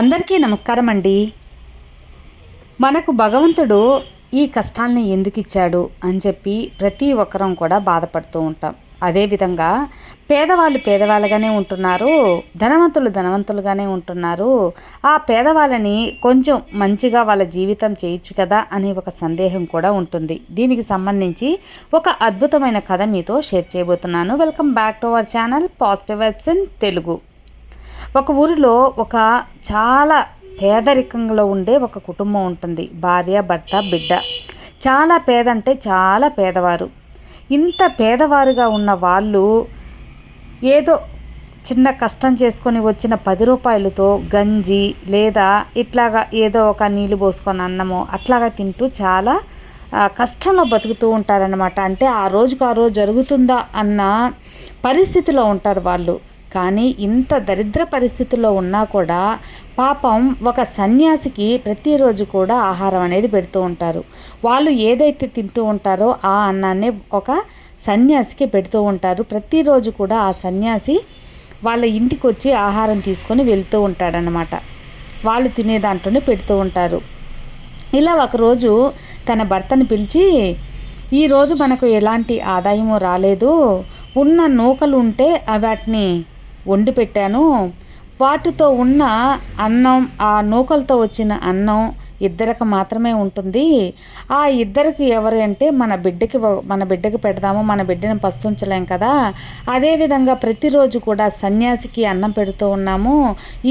అందరికీ నమస్కారం అండి. మనకు భగవంతుడు ఈ కష్టాల్ని ఎందుకు ఇచ్చాడు అని చెప్పి ప్రతి ఒక్కరం కూడా బాధపడుతూ ఉంటాం. అదేవిధంగా పేదవాళ్ళు పేదవాళ్ళగానే ఉంటున్నారు ధనవంతులు ధనవంతులుగానే ఉంటున్నారు. ఆ పేదవాళ్ళని కొంచెం మంచిగా వాళ్ళ జీవితం చేయొచ్చు కదా అనే ఒక సందేహం కూడా ఉంటుంది. దీనికి సంబంధించి ఒక అద్భుతమైన కథ మీతో షేర్ చేయబోతున్నాను. Welcome back to our channel positive vibes in Telugu. ఒక ఊరిలో ఒక చాలా పేదరికంలో ఉండే ఒక కుటుంబం ఉంటుంది. భార్య భర్త బిడ్డ. చాలా పేద అంటే చాలా పేదవారు. ఇంత పేదవారుగా ఉన్న వాళ్ళు ఏదో చిన్న కష్టం చేసుకొని వచ్చిన పది రూపాయలతో గంజి లేదా ఇట్లాగా ఏదో ఒక నీళ్ళు పోసుకొని అన్నమో అట్లాగా తింటూ చాలా కష్టంలో బతుకుతూ ఉంటారనమాట అంటే ఆ రోజుకు ఆ రోజు జరుగుతుందా అన్న పరిస్థితిలో ఉంటారు వాళ్ళు. కానీ ఇంత దరిద్ర పరిస్థితుల్లో ఉన్నా కూడా పాపం ఒక సన్యాసికి ప్రతిరోజు కూడా ఆహారం అనేది పెడుతూ ఉంటారు. వాళ్ళు ఏదైతే తింటూ ఉంటారో ఆ అన్నాన్ని ఒక సన్యాసికి పెడుతూ ఉంటారు. ప్రతిరోజు కూడా ఆ సన్యాసి వాళ్ళ ఇంటికి వచ్చి ఆహారం తీసుకొని వెళ్తూ ఉంటాడనమాట వాళ్ళు తినే దాంట్లోనే పెడుతూ ఉంటారు. ఇలా ఒకరోజు తన భర్తను పిలిచి ఈరోజు మనకు ఎలాంటి ఆదాయము రాలేదు. ఉన్న నూకలు ఉంటే వాటిని వండి పెట్టాను. వాటితో ఉన్న అన్నం ఆ నూకలతో వచ్చిన అన్నం ఇద్దరికి మాత్రమే ఉంటుంది. ఆ ఇద్దరికి ఎవరు అంటే మన బిడ్డకి మన బిడ్డకి పెడదాము మన బిడ్డను పస్తుంచలేం కదా. అదేవిధంగా ప్రతిరోజు కూడా సన్యాసికి అన్నం పెడుతూ ఉన్నాము.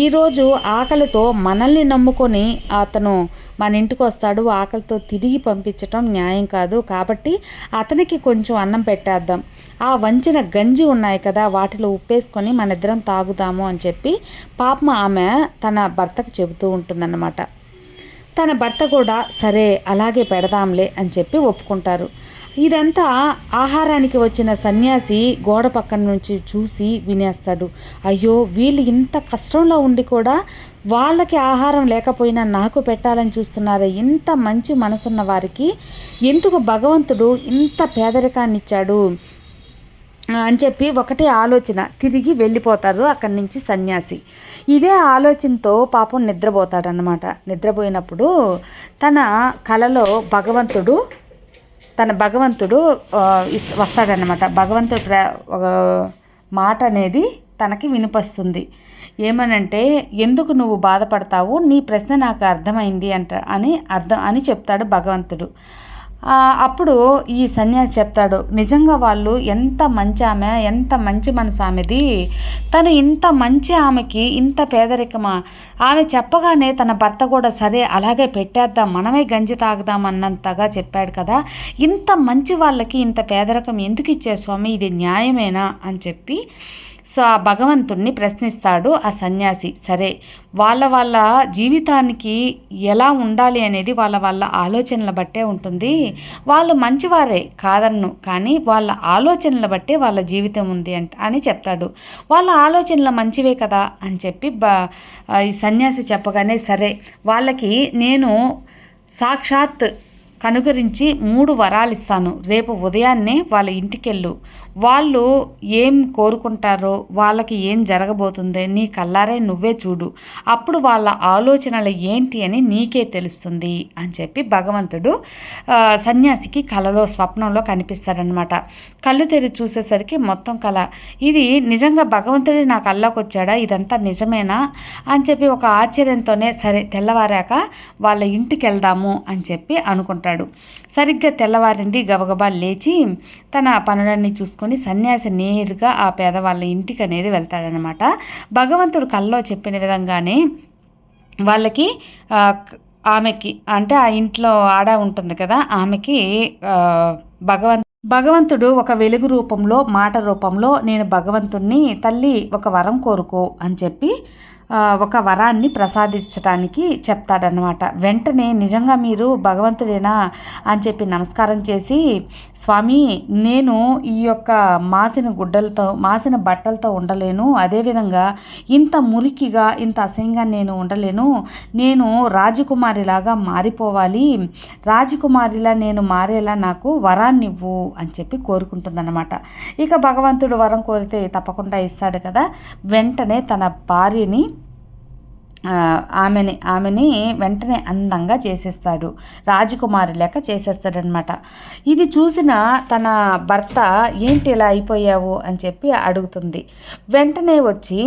ఈరోజు ఆకలితో మనల్ని నమ్ముకొని అతను మన ఇంటికి వస్తాడు. ఆకలితో తిరిగి పంపించటం న్యాయం కాదు. కాబట్టి అతనికి కొంచెం అన్నం పెట్టేద్దాం. ఆ వంచిన గంజి ఉన్నాయి కదా వాటిలో ఉప్పేసుకొని మన ఇద్దరం తాగుదాము అని చెప్పి పాపం ఆమె తన భర్తకు చెబుతూ ఉంటుందన్నమాట. తన భర్త కూడా సరే అలాగే పెడదాంలే అని చెప్పి ఒప్పుకుంటారు. ఇదంతా ఆహారానికి వచ్చిన సన్యాసి గోడ పక్కన నుంచి చూసి వినేస్తాడు. అయ్యో వీళ్ళు ఇంత కష్టంలో ఉండి కూడా వాళ్ళకి ఆహారం లేకపోయినా నాకు పెట్టాలని చూస్తున్నారే ఇంత మంచి మనసున్న వారికి ఎందుకు భగవంతుడు ఇంత పేదరికాన్ని ఇచ్చాడు అని చెప్పి ఒకటే ఆలోచన. తిరిగి వెళ్ళిపోతారు అక్కడి నుంచి సన్యాసి. ఇదే ఆలోచనతో పాపం నిద్రపోతాడనమాట నిద్రపోయినప్పుడు తన కలలో భగవంతుడు తన భగవంతుడు వస్తాడనమాట భగవంతుడు ఒక మాట అనేది తనకి వినిపిస్తుంది. ఏమనంటే ఎందుకు నువ్వు బాధపడతావు? నీ ప్రశ్న నాకు అర్థమైంది అంట అని అర్థం అని చెప్తాడు భగవంతుడు. అప్పుడు ఈ సన్యాసి చెప్తాడు నిజంగా వాళ్ళు ఎంత మంచి ఆమె ఎంత మంచి మనసు ఆమెది. తను ఇంత మంచి ఆమెకి ఇంత పేదరికమా. ఆమె చెప్పగానే తన భర్త కూడా సరే అలాగే పెట్టేద్దాం మనమే గంజి తాగుదాం అన్నంతగా చెప్పాడు కదా. ఇంత మంచి వాళ్ళకి ఇంత పేదరికం ఎందుకు ఇచ్చే స్వామి? ఇది న్యాయమేనా? అని చెప్పి సో ఆ భగవంతుణ్ణి ప్రశ్నిస్తాడు ఆ సన్యాసి సరే వాళ్ళ వాళ్ళ జీవితానికి ఎలా ఉండాలి అనేది వాళ్ళ వాళ్ళ ఆలోచనల బట్టే ఉంటుంది. వాళ్ళు మంచివారే కాదన్ను కానీ వాళ్ళ ఆలోచనల బట్టే వాళ్ళ జీవితం ఉంది అంట అని చెప్తాడు. వాళ్ళ ఆలోచనలు మంచివే కదా అని చెప్పి బ ఈ సన్యాసి చెప్పగానే సరే వాళ్ళకి నేను సాక్షాత్ కనుగరించి మూడు వరాలు ఇస్తాను రేపు ఉదయాన్నే వాళ్ళ ఇంటికెళ్ళు. వాళ్ళు ఏం కోరుకుంటారో వాళ్ళకి ఏం జరగబోతుందో నీ కల్లారే నువ్వే చూడు. అప్పుడు వాళ్ళ ఆలోచనలు ఏంటి అని నీకే తెలుస్తుంది అని చెప్పి భగవంతుడు సన్యాసికి కలలో స్వప్నంలో కనిపిస్తాడనమాట కళ్ళు తెరి చూసేసరికి మొత్తం కళ ఇది నిజంగా భగవంతుడే నా కళ్ళకు వచ్చాడా ఇదంతా నిజమేనా? అని చెప్పి ఒక ఆశ్చర్యంతోనే సరే తెల్లవారాక వాళ్ళ ఇంటికి వెళ్దాము అని చెప్పి అనుకుంటాడు. సరిగ్గా తెల్లవారింది గబగబా లేచి తన పనులన్నీ చూసుకొని సన్యాసి నేరుగా ఆ పేదవాళ్ళ ఇంటికి అనేది వెళ్తాడనమాట భగవంతుడు కల్లో చెప్పిన విధంగానే వాళ్ళకి ఆమెకి అంటే ఆ ఇంట్లో ఆడ ఉంటుంది కదా ఆమెకి భగవంత్ భగవంతుడు ఒక వెలుగు రూపంలో మాట రూపంలో నేను భగవంతుణ్ణి తల్లి ఒక వరం కోరుకో అని చెప్పి ఒక వరాన్ని ప్రసాదించడానికి చెప్తాడనమాట వెంటనే నిజంగా మీరు భగవంతుడేనా అని చెప్పి నమస్కారం చేసి స్వామి నేను ఈ యొక్క మాసిన గుడ్డలతో మాసిన బట్టలతో ఉండలేను. అదేవిధంగా ఇంత మురికిగా ఇంత అసహ్యంగా నేను ఉండలేను. నేను రాజకుమారిలాగా మారిపోవాలి. రాజకుమారిలా నేను మారేలా నాకు వరాన్ని ఇవ్వు అని చెప్పి కోరుకుంటుందన్నమాట. ఇక భగవంతుడు వరం కోరితే తప్పకుండా ఇస్తాడు కదా. వెంటనే తన భార్యని ఆమెని ఆమెని వెంటనే అందంగా చేసేస్తాడు. రాజకుమారి లెక్క చేసేస్తాడనమాట ఇది చూసిన తన భర్త ఏంటి ఇలా అయిపోయావు? అని చెప్పి అడుగుతుంది. వెంటనే వచ్చి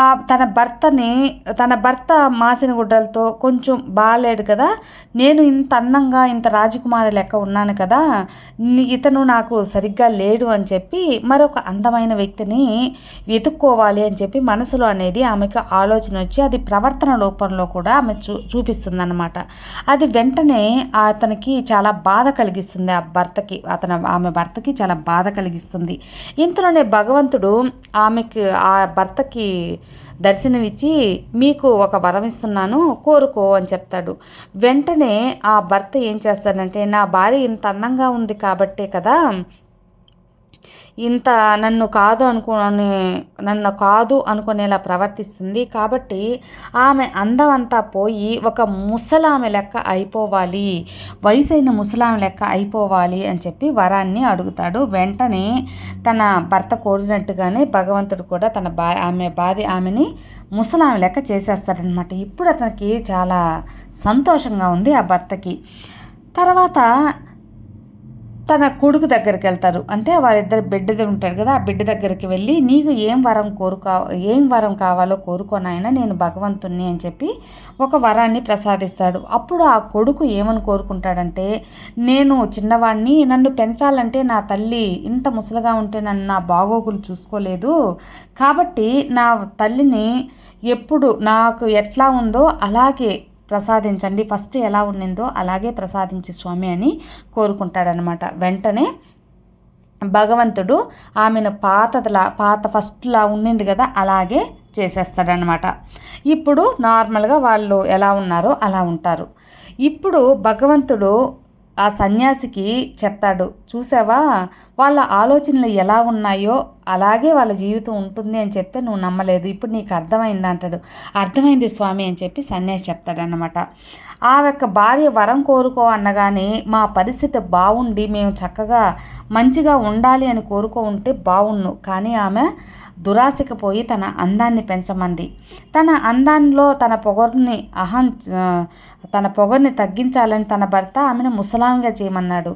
తన భర్తని తన భర్త మాసిన గుడ్డలతో కొంచెం బాగాలేడు కదా. నేను ఇంత అందంగా ఇంత రాజకుమారి లెక్క ఉన్నాను కదా. ఇతను నాకు సరిగ్గా లేడు అని చెప్పి మరొక అందమైన వ్యక్తిని వెతుక్కోవాలి అని చెప్పి మనసులో అనేది ఆమెకు ఆలోచన వచ్చి అది ప్రవర్తన రూపంలో కూడా ఆమె చూ చూపిస్తుందన్నమాట. అది వెంటనే అతనికి చాలా బాధ కలిగిస్తుంది. ఆ భర్తకి అతను ఆమె భర్తకి చాలా బాధ కలిగిస్తుంది. ఇంతలోనే భగవంతుడు ఆమెకి ఆ భర్తకి దర్శనమిచ్చి మీకు ఒక వరం ఇస్తున్నాను కోరుకో అని చెప్తాడు. వెంటనే ఆ భర్త ఏం చేస్తాడంటే నా భార్య ఇంత అందంగా ఉంది కాబట్టే కదా ఇంత నన్ను కాదు అనుకునే నన్ను కాదు అనుకునేలా ప్రవర్తిస్తుంది. కాబట్టి ఆమె అందం అంతా పోయి ఒక ముసలామె లెక్క అయిపోవాలి. వయసైన ముసలామె లెక్క అయిపోవాలి అని చెప్పి వరాన్ని అడుగుతాడు. వెంటనే తన భర్త కోరినట్టుగానే భగవంతుడు కూడా తన భార్య ఆమె భార్య ఆమెని ముసలామె లెక్క చేసేస్తాడనమాట ఇప్పుడు అతనికి చాలా సంతోషంగా ఉంది ఆ భర్తకి. తర్వాత తన కొడుకు దగ్గరికి వెళ్తారు. అంటే వాళ్ళిద్దరు బిడ్డది ఉంటారు కదా ఆ బిడ్డ దగ్గరికి వెళ్ళి నీకు ఏం వరం కోరుకా ఏం వరం కావాలో కోరుకోనాయన నేను భగవంతుణ్ణి అని చెప్పి ఒక వరాన్ని ప్రసాదిస్తాడు. అప్పుడు ఆ కొడుకు ఏమని కోరుకుంటాడంటే నేను చిన్నవాడిని నన్ను పెంచాలంటే నా తల్లి ఇంత ముసలిగా ఉంటే నన్ను నా బాగోగులు చూసుకోలేదు. కాబట్టి నా తల్లిని ఎప్పుడు నాకు ఎట్లా ఉందో అలాగే ప్రసాదించండి. ఫస్ట్ ఎలా ఉండిందో అలాగే ప్రసాదించి స్వామి అని కోరుకుంటాడనమాట వెంటనే భగవంతుడు ఆమెను పాతదిలా పాత ఫస్ట్లా ఉండింది కదా అలాగే చేసేస్తాడనమాట ఇప్పుడు నార్మల్గా వాళ్ళు ఎలా ఉన్నారో అలా ఉంటారు. ఇప్పుడు భగవంతుడు ఆ సన్యాసికి చెప్తాడు చూసావా? వాళ్ళ ఆలోచనలు ఎలా ఉన్నాయో అలాగే వాళ్ళ జీవితం ఉంటుంది అని చెప్తే నువ్వు నమ్మలేదు. ఇప్పుడు నీకు అర్థమైంది? అంటాడు. అర్థమైంది స్వామి అని చెప్పి సన్యాసి చెప్తాడనమాట ఆ యొక్క భార్య వరం కోరుకో అనగానే మా పరిస్థితి బాగుండి మేము చక్కగా మంచిగా ఉండాలి అని కోరుకో ఉంటే బాగుండు కానీ ఆమె దురాశకు పోయి తన అందాన్ని పెంచమంది. తన అందాల్లో తన పొగరుని అహం తన పొగర్ని తగ్గించాలని తన భర్త ఆమెను ముసలాంగా చేయమన్నాడు.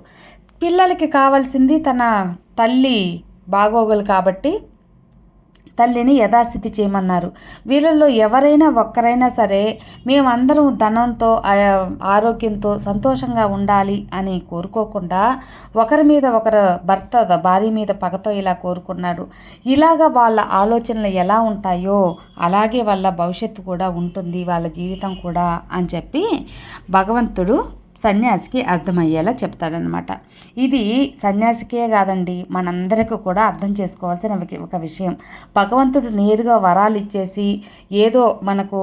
పిల్లలకి కావాల్సింది తన తల్లి బాగోగులు కాబట్టి తల్లిని యథాస్థితి చేయమన్నారు. వీళ్ళల్లో ఎవరైనా ఒక్కరైనా సరే మేమందరం ధనంతో ఆరోగ్యంతో సంతోషంగా ఉండాలి అని కోరుకోకుండా ఒకరి మీద ఒకరు భర్త భార్య మీద పగతో ఇలా కోరుకున్నాడు. ఇలాగ వాళ్ళ ఆలోచనలు ఎలా ఉంటాయో అలాగే వాళ్ళ భవిష్యత్తు కూడా ఉంటుంది వాళ్ళ జీవితం కూడా అని చెప్పి భగవంతుడు సన్యాసికి అర్థమయ్యేలా చెప్తాడనమాట ఇది సన్యాసికే కాదండి మనందరికీ కూడా అర్థం చేసుకోవాల్సిన ఒక- విషయం. భగవంతుడు నేరుగా వరాలు ఇచ్చేసి ఏదో మనకు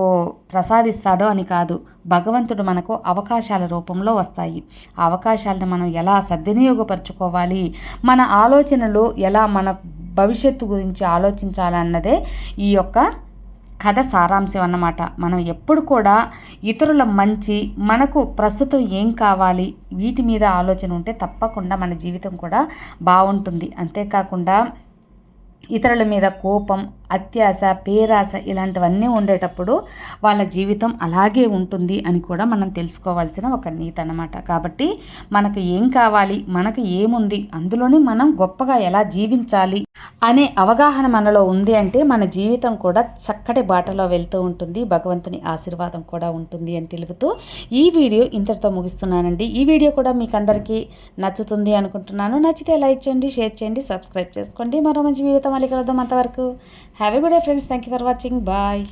ప్రసాదిస్తాడో అని కాదు భగవంతుడు మనకు అవకాశాల రూపంలో వస్తాయి. అవకాశాలను మనం ఎలా సద్వినియోగపరచుకోవాలి మన ఆలోచనలు ఎలా మన భవిష్యత్తు గురించి ఆలోచించాలన్నదే ఈ యొక్క కథ సారాంశం అన్నమాట. మనం ఎప్పుడు కూడా ఇతరుల మంచి మనకు ప్రస్తుతం ఏం కావాలి వీటి మీద ఆలోచన ఉంటే తప్పకుండా మన జీవితం కూడా బాగుంటుంది. అంతేకాకుండా ఇతరుల మీద కోపం అత్యాశ పేరాశ ఇలాంటివన్నీ ఉండేటప్పుడు వాళ్ళ జీవితం అలాగే ఉంటుంది అని కూడా మనం తెలుసుకోవాల్సిన ఒక నీతి అన్నమాట. కాబట్టి మనకు ఏం కావాలి మనకు ఏముంది అందులోనే మనం గొప్పగా ఎలా జీవించాలి అనే అవగాహన మనలో ఉంది అంటే మన జీవితం కూడా చక్కటి బాటలో వెళ్తూ ఉంటుంది భగవంతుని ఆశీర్వాదం కూడా ఉంటుంది అని తెలుపుతూ ఈ వీడియో ఇంతటితో ముగిస్తున్నానండి. ఈ వీడియో కూడా మీకు అందరికీ నచ్చుతుంది అనుకుంటున్నాను. నచ్చితే లైక్ చేయండి షేర్ చేయండి సబ్స్క్రైబ్ చేసుకోండి. మరో మంచి వీడియోతో మళ్ళీ కలుద్దాం అంతవరకు. have a good day friends thank you for watching bye